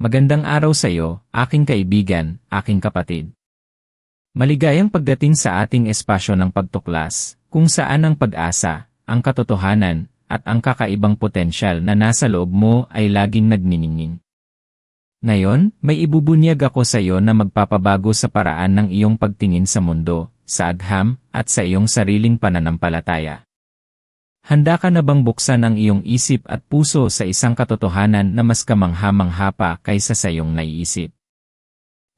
Magandang araw sa iyo, aking kaibigan, aking kapatid. Maligayang pagdating sa ating espasyo ng pagtuklas, kung saan ang pag-asa, ang katotohanan, at ang kakaibang potensyal na nasa loob mo ay laging nagniningning. Ngayon, may ibubunyag ako sa iyo na magpapabago sa paraan ng iyong pagtingin sa mundo, sa agham, at sa iyong sariling pananampalataya. Handa ka na bang buksan ang iyong isip at puso sa isang katotohanan na mas kamangha-mangha pa kaysa sa iyong naiisip?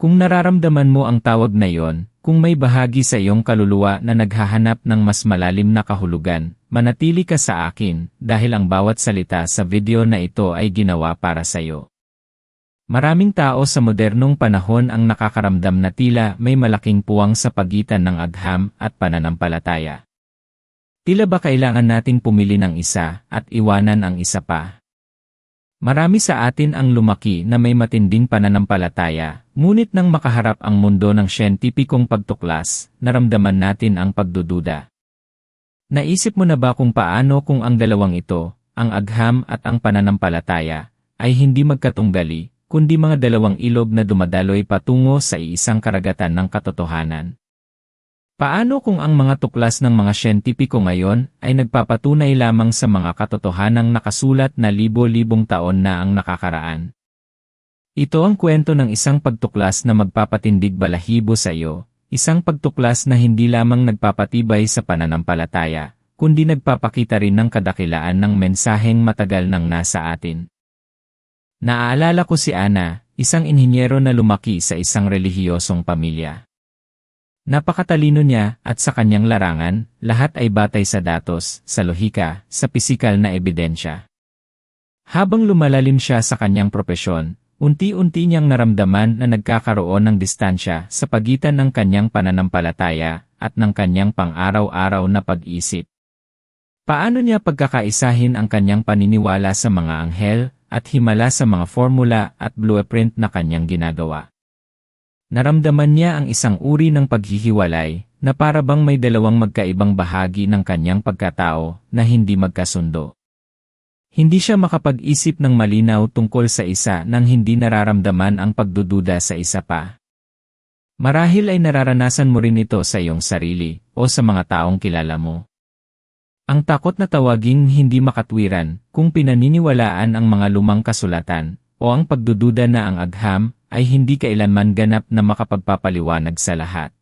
Kung nararamdaman mo ang tawag na iyon, kung may bahagi sa iyong kaluluwa na naghahanap ng mas malalim na kahulugan, manatili ka sa akin dahil ang bawat salita sa video na ito ay ginawa para sa iyo. Maraming tao sa modernong panahon ang nakakaramdam na tila may malaking puwang sa pagitan ng agham at pananampalataya. Tila ba kailangan nating pumili ng isa at iwanan ang isa pa? Marami sa atin ang lumaki na may matinding pananampalataya, ngunit nang makaharap ang mundo ng siyentipikong pagtuklas, naramdaman natin ang pagdududa. Naisip mo na ba kung paano kung ang dalawang ito, ang agham at ang pananampalataya, ay hindi magkatunggali, kundi mga dalawang ilog na dumadaloy patungo sa iisang karagatan ng katotohanan? Paano kung ang mga tuklas ng mga siyentipiko ngayon ay nagpapatunay lamang sa mga katotohanang nakasulat na libo-libong taon na ang nakakaraan? Ito ang kwento ng isang pagtuklas na magpapatindig balahibo sa iyo, isang pagtuklas na hindi lamang nagpapatibay sa pananampalataya, kundi nagpapakita rin ng kadakilaan ng mensaheng matagal nang nasa atin. Naaalala ko si Ana, isang inhinyero na lumaki sa isang relihiyosong pamilya. Napakatalino niya at sa kanyang larangan, lahat ay batay sa datos, sa lohika, sa pisikal na ebidensya. Habang lumalalim siya sa kanyang propesyon, unti-unti niyang naramdaman na nagkakaroon ng distansya sa pagitan ng kanyang pananampalataya at ng kanyang pang-araw-araw na pag-isip. Paano niya pagkakaisahin ang kanyang paniniwala sa mga anghel at himala sa mga formula at blueprint na kanyang ginagawa? Naramdaman niya ang isang uri ng paghihiwalay, na para bang may dalawang magkaibang bahagi ng kanyang pagkatao na hindi magkasundo. Hindi siya makapag-isip ng malinaw tungkol sa isa nang hindi nararamdaman ang pagdududa sa isa pa. Marahil ay nararanasan mo rin ito sa iyong sarili o sa mga taong kilala mo. Ang takot na tawaging hindi makatwiran kung pinaniniwalaan ang mga lumang kasulatan o ang pagdududa na ang agham ay hindi kailanman ganap na makapagpapaliwanag sa lahat.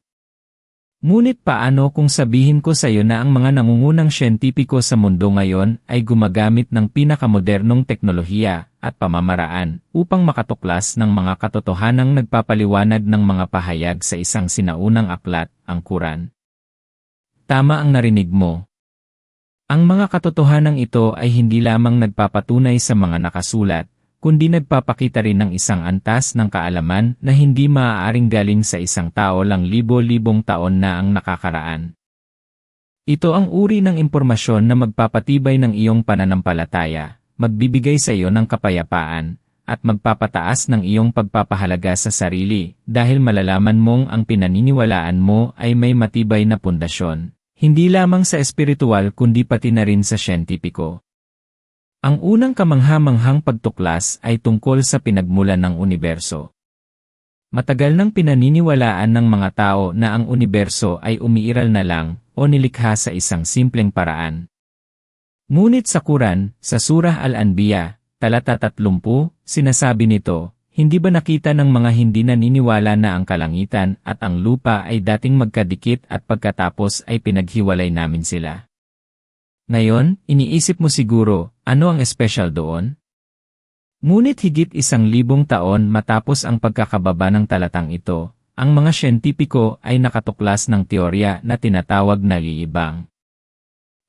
Ngunit paano kung sabihin ko sa iyo na ang mga nangungunang siyentipiko sa mundo ngayon ay gumagamit ng pinakamodernong teknolohiya at pamamaraan upang makatuklas ng mga katotohanang nagpapaliwanag ng mga pahayag sa isang sinaunang aklat, ang Quran? Tama ang narinig mo. Ang mga katotohanang ito ay hindi lamang nagpapatunay sa mga nakasulat, kundi nagpapakita rin ng isang antas ng kaalaman na hindi maaaring galing sa isang tao lang libo-libong taon na ang nakakaraan. Ito ang uri ng impormasyon na magpapatibay ng iyong pananampalataya, magbibigay sa iyo ng kapayapaan, at magpapataas ng iyong pagpapahalaga sa sarili dahil malalaman mong ang pinaniniwalaan mo ay may matibay na pundasyon, hindi lamang sa espiritual kundi pati na rin sa siyentipiko. Ang unang kamangha-manghang pagtuklas ay tungkol sa pinagmulan ng universo. Matagal nang pinaniniwalaan ng mga tao na ang universo ay umiiral na lang o nilikha sa isang simpleng paraan. Ngunit sa Quran, sa Surah Al-Anbiya, talata 30, sinasabi nito, hindi ba nakita ng mga hindi naniniwala na ang kalangitan at ang lupa ay dating magkadikit at pagkatapos ay pinaghiwalay namin sila? Ngayon, iniisip mo siguro, ano ang espesyal doon? Ngunit higit isang libong taon matapos ang pagkakababa ng talatang ito, ang mga siyentipiko ay nakatuklas ng teorya na tinatawag na liibang.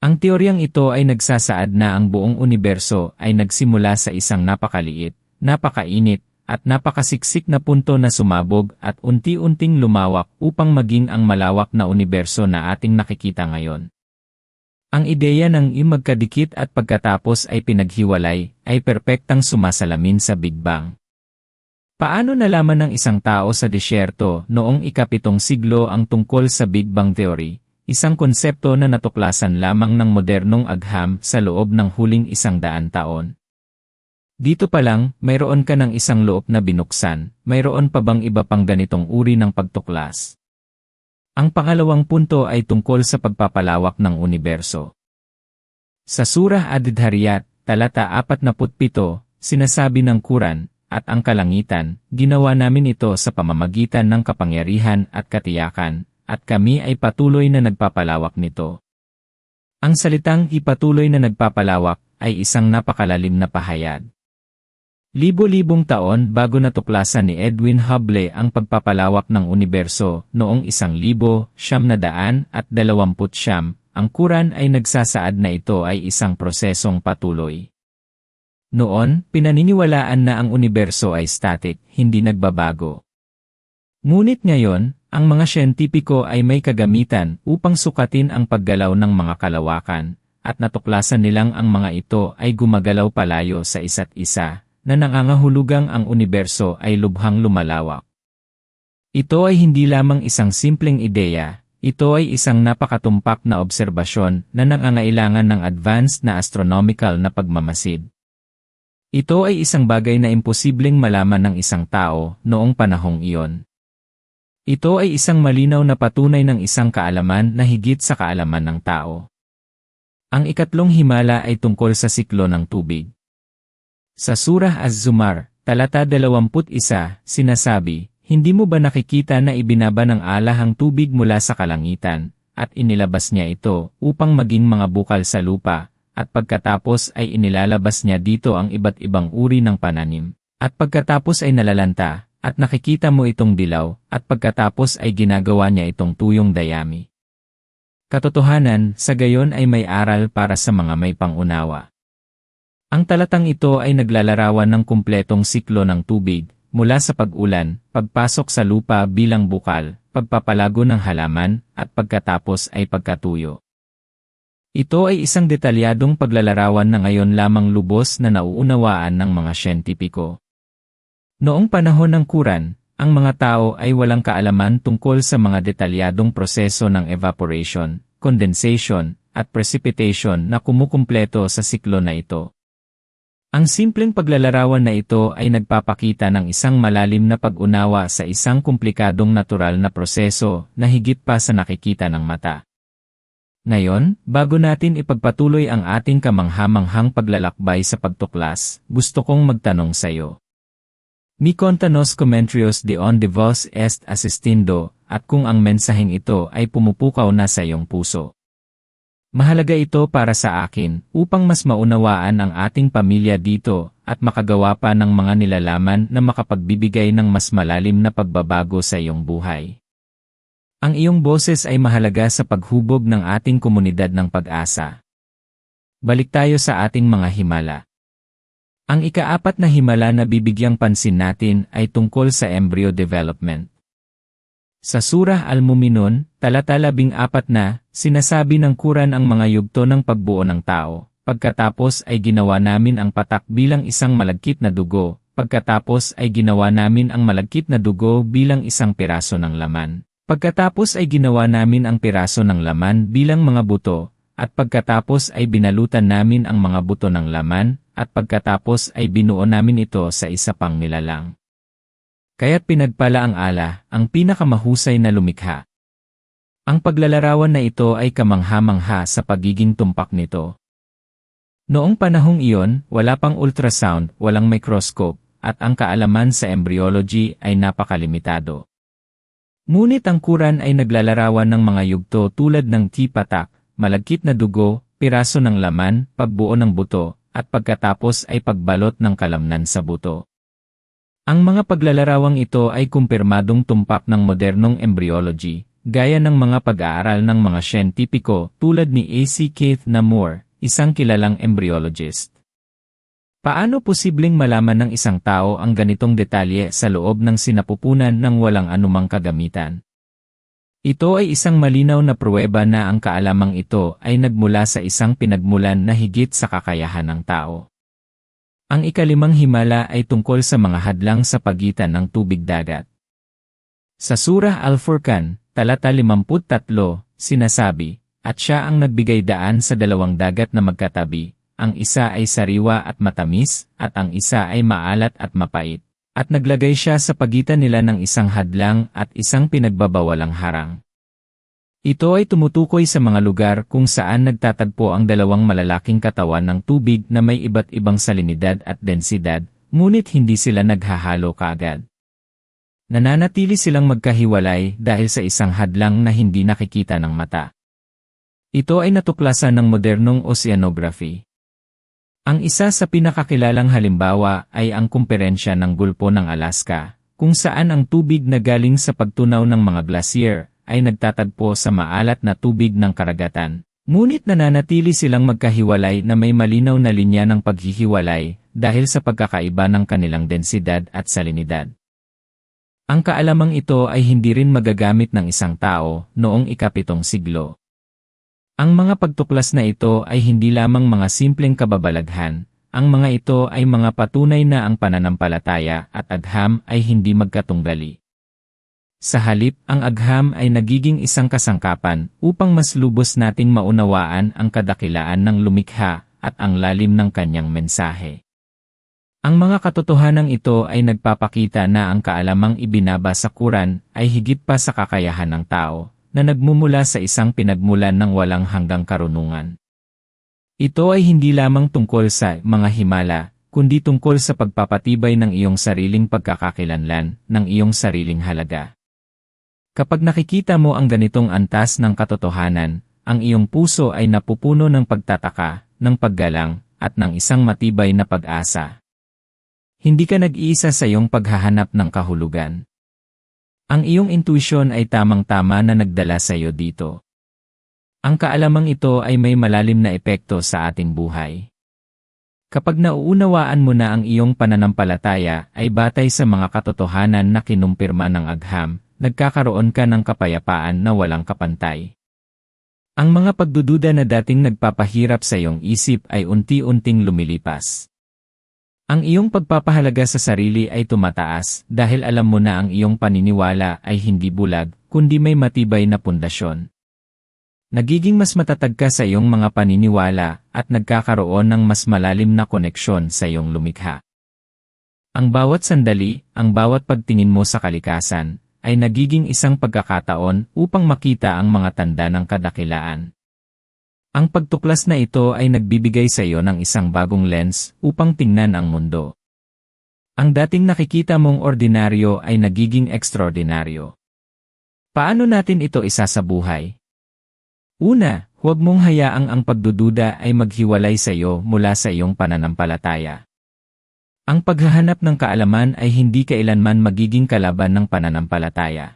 Ang teoryang ito ay nagsasaad na ang buong universo ay nagsimula sa isang napakaliit, napakainit, at napakasiksik na punto na sumabog at unti-unting lumawak upang maging ang malawak na universo na ating nakikita ngayon. Ang ideya ng i magkadikit at pagkatapos ay pinaghiwalay ay perpektang sumasalamin sa Big Bang. Paano nalaman ng isang tao sa disyerto noong ikapitong siglo ang tungkol sa Big Bang Theory, isang konsepto na natuklasan lamang ng modernong agham sa loob ng huling isang daan taon? Dito pa lang, mayroon ka ng isang loob na binuksan, mayroon pa bang iba pang ganitong uri ng pagtuklas? Ang pangalawang punto ay tungkol sa pagpapalawak ng universo. Sa Surah Adidhariyat, talata 47, sinasabi ng Quran, at ang kalangitan, ginawa namin ito sa pamamagitan ng kapangyarihan at katiyakan, at kami ay patuloy na nagpapalawak nito. Ang salitang ipatuloy na nagpapalawak ay isang napakalalim na pahayag. Libo-libong taon bago natuklasan ni Edwin Hubble ang pagpapalawak ng universo noong isang libo, siyam na daan at dalawamput siyam, ang Quran ay nagsasaad na ito ay isang prosesong patuloy. Noon, pinaniniwalaan na ang universo ay static, hindi nagbabago. Ngunit ngayon, ang mga siyentipiko ay may kagamitan upang sukatin ang paggalaw ng mga kalawakan, at natuklasan nilang ang mga ito ay gumagalaw palayo sa isa't isa, na nangangahulugang ang universo ay lubhang lumalawak. Ito ay hindi lamang isang simpleng ideya, ito ay isang napakatumpak na obserbasyon na nangangailangan ng advanced na astronomical na pagmamasid. Ito ay isang bagay na imposibleng malaman ng isang tao noong panahong iyon. Ito ay isang malinaw na patunay ng isang kaalaman na higit sa kaalaman ng tao. Ang ikatlong himala ay tungkol sa siklo ng tubig. Sa Surah Az-Zumar, talata 21, sinasabi, Hindi mo ba nakikita na ibinaba ng Allah ang tubig mula sa kalangitan, at inilabas niya ito upang maging mga bukal sa lupa, at pagkatapos ay inilalabas niya dito ang iba't ibang uri ng pananim, at pagkatapos ay nalalanta, at nakikita mo itong dilaw, at pagkatapos ay ginagawa niya itong tuyong dayami. Katotohanan, sa gayon ay may aral para sa mga may pangunawa. Ang talatang ito ay naglalarawan ng kumpletong siklo ng tubig, mula sa pag-ulan, pagpasok sa lupa bilang bukal, pagpapalago ng halaman, at pagkatapos ay pagkatuyo. Ito ay isang detalyadong paglalarawan na ngayon lamang lubos na nauunawaan ng mga siyentipiko. Noong panahon ng Quran, ang mga tao ay walang kaalaman tungkol sa mga detalyadong proseso ng evaporation, condensation, at precipitation na kumukumpleto sa siklo na ito. Ang simpleng paglalarawan na ito ay nagpapakita ng isang malalim na pag-unawa sa isang komplikadong natural na proseso na higit pa sa nakikita ng mata. Ngayon, bago natin ipagpatuloy ang ating kamanghamanghang paglalakbay sa pagtuklas, gusto kong magtanong sa iyo. Mi contanos comentarios de on de vos est asistindo, at kung ang mensaheng ito ay pumupukaw na sa iyong puso. Mahalaga ito para sa akin upang mas maunawaan ang ating pamilya dito at makagawa pa ng mga nilalaman na makapagbibigay ng mas malalim na pagbabago sa iyong buhay. Ang iyong boses ay mahalaga sa paghubog ng ating komunidad ng pag-asa. Balik tayo sa ating mga himala. Ang ikaapat na himala na bibigyang pansin natin ay tungkol sa embryo development. Sa Surah Al-Muminun, talata labing apat na, sinasabi ng Quran ang mga yugto ng pagbuo ng tao. Pagkatapos ay ginawa namin ang patak bilang isang malagkit na dugo, pagkatapos ay ginawa namin ang malagkit na dugo bilang isang piraso ng laman. Pagkatapos ay ginawa namin ang piraso ng laman bilang mga buto, at pagkatapos ay binalutan namin ang mga buto ng laman, at pagkatapos ay binuo namin ito sa isa pang nilalang. Kaya't pinagpala ang ala, ang pinakamahusay na lumikha. Ang paglalarawan na ito ay kamangha-mangha sa pagiging tumpak nito. Noong panahong iyon, wala pang ultrasound, walang microscope, at ang kaalaman sa embryology ay napakalimitado. Ngunit ang Quran ay naglalarawan ng mga yugto tulad ng tipatak, malagkit na dugo, piraso ng laman, pagbuo ng buto, at pagkatapos ay pagbalot ng kalamnan sa buto. Ang mga paglalarawang ito ay kumpirmadong tumpak ng modernong embryology, gaya ng mga pag-aaral ng mga siyentipiko tulad ni A.C. Keith Namor, isang kilalang embryologist. Paano posibleng malaman ng isang tao ang ganitong detalye sa loob ng sinapupunan ng walang anumang kagamitan? Ito ay isang malinaw na pruweba na ang kaalamang ito ay nagmula sa isang pinagmulan na higit sa kakayahan ng tao. Ang ikalimang himala ay tungkol sa mga hadlang sa pagitan ng tubig dagat. Sa Surah Al-Furqan, talata 53, sinasabi, At siya ang nagbigay daan sa dalawang dagat na magkatabi, ang isa ay sariwa at matamis, at ang isa ay maalat at mapait. At naglagay siya sa pagitan nila ng isang hadlang at isang pinagbabawalang harang. Ito ay tumutukoy sa mga lugar kung saan nagtatagpo ang dalawang malalaking katawan ng tubig na may iba't ibang salinidad at densidad, ngunit hindi sila naghahalo kaagad. Nananatili silang magkahiwalay dahil sa isang hadlang na hindi nakikita ng mata. Ito ay natuklasan ng modernong oceanography. Ang isa sa pinakakilalang halimbawa ay ang kumperensya ng Gulpo ng Alaska, kung saan ang tubig na galing sa pagtunaw ng mga glacier ay nagtatagpo sa maalat na tubig ng karagatan. Ngunit nananatili silang magkahiwalay na may malinaw na linya ng paghihiwalay dahil sa pagkakaiba ng kanilang densidad at salinidad. Ang kaalamang ito ay hindi rin magagamit ng isang tao noong ikapitong siglo. Ang mga pagtuklas na ito ay hindi lamang mga simpleng kababalaghan, ang mga ito ay mga patunay na ang pananampalataya at agham ay hindi magkatunggali. Sa halip, ang agham ay nagiging isang kasangkapan upang mas lubos nating maunawaan ang kadakilaan ng lumikha at ang lalim ng kanyang mensahe. Ang mga katotohanan ito ay nagpapakita na ang kaalamang ibinaba sa Quran ay higit pa sa kakayahan ng tao, na nagmumula sa isang pinagmulan ng walang hanggang karunungan. Ito ay hindi lamang tungkol sa mga himala, kundi tungkol sa pagpapatibay ng iyong sariling pagkakakilanlan, ng iyong sariling halaga. Kapag nakikita mo ang ganitong antas ng katotohanan, ang iyong puso ay napupuno ng pagtataka, ng paggalang, at ng isang matibay na pag-asa. Hindi ka nag-iisa sa iyong paghahanap ng kahulugan. Ang iyong intuition ay tamang-tama na nagdala sa iyo dito. Ang kaalamang ito ay may malalim na epekto sa ating buhay. Kapag nauunawaan mo na ang iyong pananampalataya ay batay sa mga katotohanan na kinumpirma ng agham, nagkakaroon ka ng kapayapaan na walang kapantay. Ang mga pagdududa na dating nagpapahirap sa iyong isip ay unti-unting lumilipas. Ang iyong pagpapahalaga sa sarili ay tumataas dahil alam mo na ang iyong paniniwala ay hindi bulag, kundi may matibay na pundasyon. Nagiging mas matatag ka sa iyong mga paniniwala at nagkakaroon ng mas malalim na koneksyon sa iyong lumikha. Ang bawat sandali, ang bawat pagtingin mo sa kalikasan, ay nagiging isang pagkakataon upang makita ang mga tanda ng kadakilaan. Ang pagtuklas na ito ay nagbibigay sa iyo ng isang bagong lens upang tingnan ang mundo. Ang dating nakikita mong ordinaryo ay nagiging ekstraordinaryo. Paano natin ito isasabuhay? Una, huwag mong hayaang ang pagdududa ay maghiwalay sa iyo mula sa iyong pananampalataya. Ang paghahanap ng kaalaman ay hindi kailanman magiging kalaban ng pananampalataya.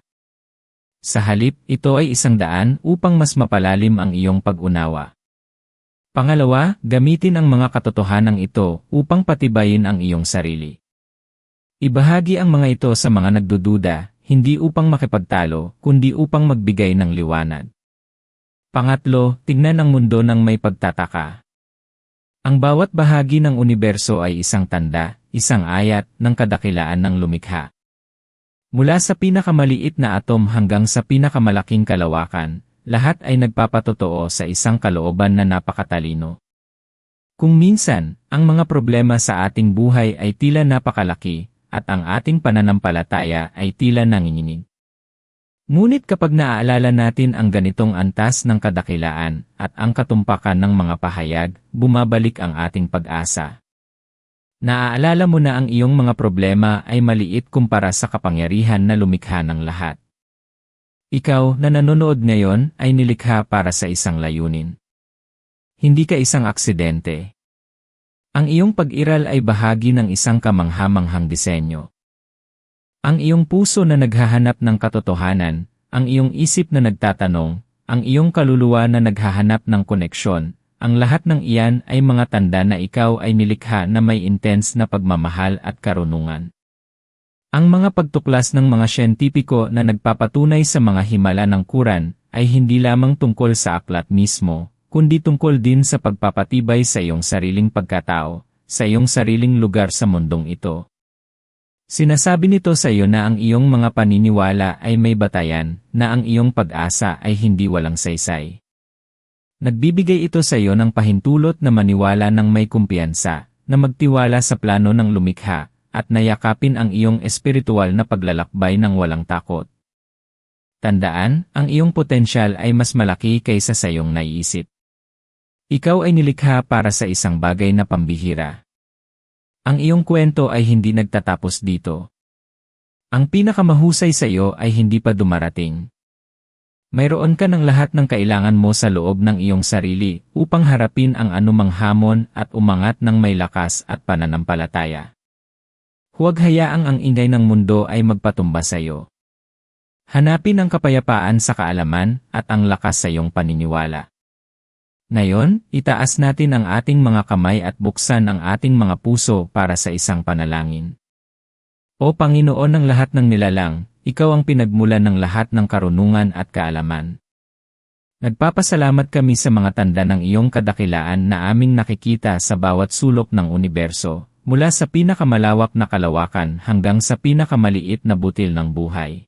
Sa halip, ito ay isang daan upang mas mapalalim ang iyong pag-unawa. Pangalawa, gamitin ang mga katotohanan ito upang patibayin ang iyong sarili. Ibahagi ang mga ito sa mga nagdududa, hindi upang makipagtalo, kundi upang magbigay ng liwanag. Pangatlo, tignan ang mundo ng may pagtataka. Ang bawat bahagi ng universo ay isang tanda, isang ayat ng kadakilaan ng lumikha. Mula sa pinakamaliit na atom hanggang sa pinakamalaking kalawakan, lahat ay nagpapatotoo sa isang kalooban na napakatalino. Kung minsan, ang mga problema sa ating buhay ay tila napakalaki, at ang ating pananampalataya ay tila nanginginig. Ngunit kapag naaalala natin ang ganitong antas ng kadakilaan at ang katumpakan ng mga pahayag, bumabalik ang ating pag-asa. Naaalala mo na ang iyong mga problema ay maliit kumpara sa kapangyarihan na lumikha ng lahat. Ikaw na nanonood ngayon ay nilikha para sa isang layunin. Hindi ka isang aksidente. Ang iyong pag-iral ay bahagi ng isang kamanghamanghang disenyo. Ang iyong puso na naghahanap ng katotohanan, ang iyong isip na nagtatanong, ang iyong kaluluwa na naghahanap ng koneksyon, ang lahat ng iyan ay mga tanda na ikaw ay nilikha na may intense na pagmamahal at karunungan. Ang mga pagtuklas ng mga siyentipiko na nagpapatunay sa mga himala ng Quran ay hindi lamang tungkol sa aklat mismo, kundi tungkol din sa pagpapatibay sa iyong sariling pagkatao, sa iyong sariling lugar sa mundong ito. Sinasabi nito sa iyo na ang iyong mga paniniwala ay may batayan, na ang iyong pag-asa ay hindi walang saysay. Nagbibigay ito sa iyo ng pahintulot na maniwala ng may kumpiyansa, na magtiwala sa plano ng lumikha, at nayakapin ang iyong espiritual na paglalakbay ng walang takot. Tandaan, ang iyong potensyal ay mas malaki kaysa sa iyong naiisip. Ikaw ay nilikha para sa isang bagay na pambihira. Ang iyong kwento ay hindi nagtatapos dito. Ang pinakamahusay sa iyo ay hindi pa dumarating. Mayroon ka ng lahat ng kailangan mo sa loob ng iyong sarili upang harapin ang anumang hamon at umangat ng may lakas at pananampalataya. Huwag hayaang ang ingay ng mundo ay magpatumba sa iyo. Hanapin ang kapayapaan sa kaalaman at ang lakas sa iyong paniniwala. Ngayon, itaas natin ang ating mga kamay at buksan ang ating mga puso para sa isang panalangin. O Panginoon ng lahat ng nilalang, Ikaw ang pinagmulan ng lahat ng karunungan at kaalaman. Nagpapasalamat kami sa mga tanda ng iyong kadakilaan na aming nakikita sa bawat sulok ng universo, mula sa pinakamalawak na kalawakan hanggang sa pinakamaliit na butil ng buhay.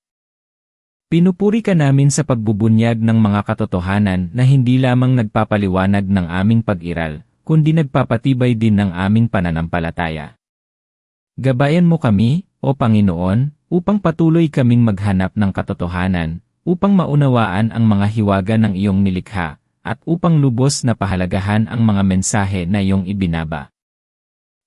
Pinupuri ka namin sa pagbubunyag ng mga katotohanan na hindi lamang nagpapaliwanag ng aming pag-iral, kundi nagpapatibay din ng aming pananampalataya. Gabayan mo kami, O Panginoon, upang patuloy kaming maghanap ng katotohanan, upang maunawaan ang mga hiwaga ng iyong nilikha, at upang lubos na pahalagahan ang mga mensahe na iyong ibinaba.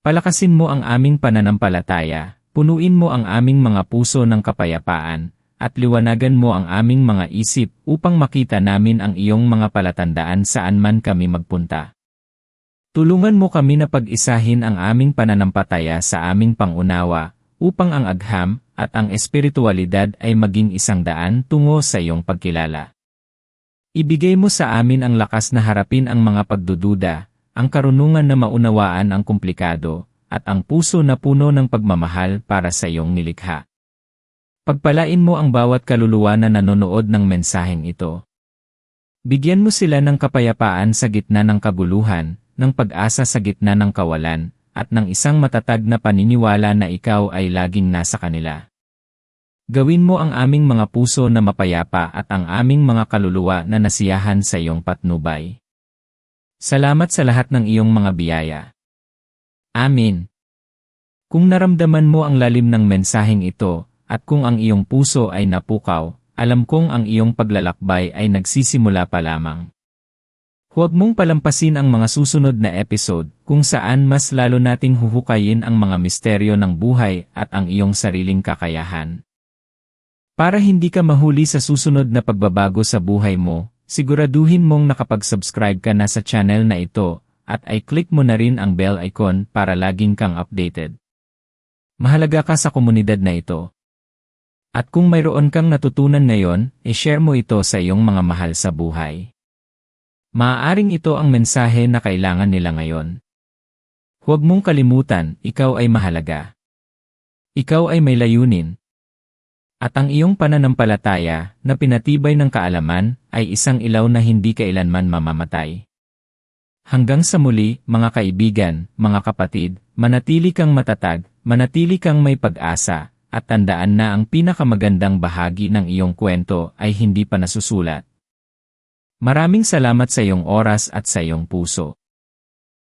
Palakasin mo ang aming pananampalataya, punuin mo ang aming mga puso ng kapayapaan, at liwanagan mo ang aming mga isip upang makita namin ang iyong mga palatandaan saan man kami magpunta. Tulungan mo kami na pag-isahin ang aming pananampataya sa aming pangunawa, upang ang agham at ang espiritualidad ay maging isang daan tungo sa iyong pagkilala. Ibigay mo sa amin ang lakas na harapin ang mga pagdududa, ang karunungan na maunawaan ang komplikado, at ang puso na puno ng pagmamahal para sa iyong nilikha. Pagpalain mo ang bawat kaluluwa na nanonood ng mensaheng ito. Bigyan mo sila ng kapayapaan sa gitna ng kaguluhan, ng pag-asa sa gitna ng kawalan, at ng isang matatag na paniniwala na ikaw ay laging nasa kanila. Gawin mo ang aming mga puso na mapayapa at ang aming mga kaluluwa na nasiyahan sa iyong patnubay. Salamat sa lahat ng iyong mga biyaya. Amin. Kung naramdaman mo ang lalim ng mensaheng ito, at kung ang iyong puso ay napukaw, alam kong ang iyong paglalakbay ay nagsisimula pa lamang. Huwag mong palampasin ang mga susunod na episode kung saan mas lalo nating huhukayin ang mga misteryo ng buhay at ang iyong sariling kakayahan. Para hindi ka mahuli sa susunod na pagbabago sa buhay mo, siguraduhin mong nakapag-subscribe ka na sa channel na ito at ay click mo na rin ang bell icon para laging kang updated. Mahalaga ka sa komunidad na ito. At kung mayroon kang natutunan ngayon, i-share mo ito sa iyong mga mahal sa buhay. Maaaring ito ang mensahe na kailangan nila ngayon. Huwag mong kalimutan, ikaw ay mahalaga. Ikaw ay may layunin. At ang iyong pananampalataya, na pinatibay ng kaalaman, ay isang ilaw na hindi kailanman mamamatay. Hanggang sa muli, mga kaibigan, mga kapatid, manatili kang matatag, manatili kang may pag-asa, at tandaan na ang pinakamagandang bahagi ng iyong kwento ay hindi pa nasusulat. Maraming salamat sa iyong oras at sa iyong puso.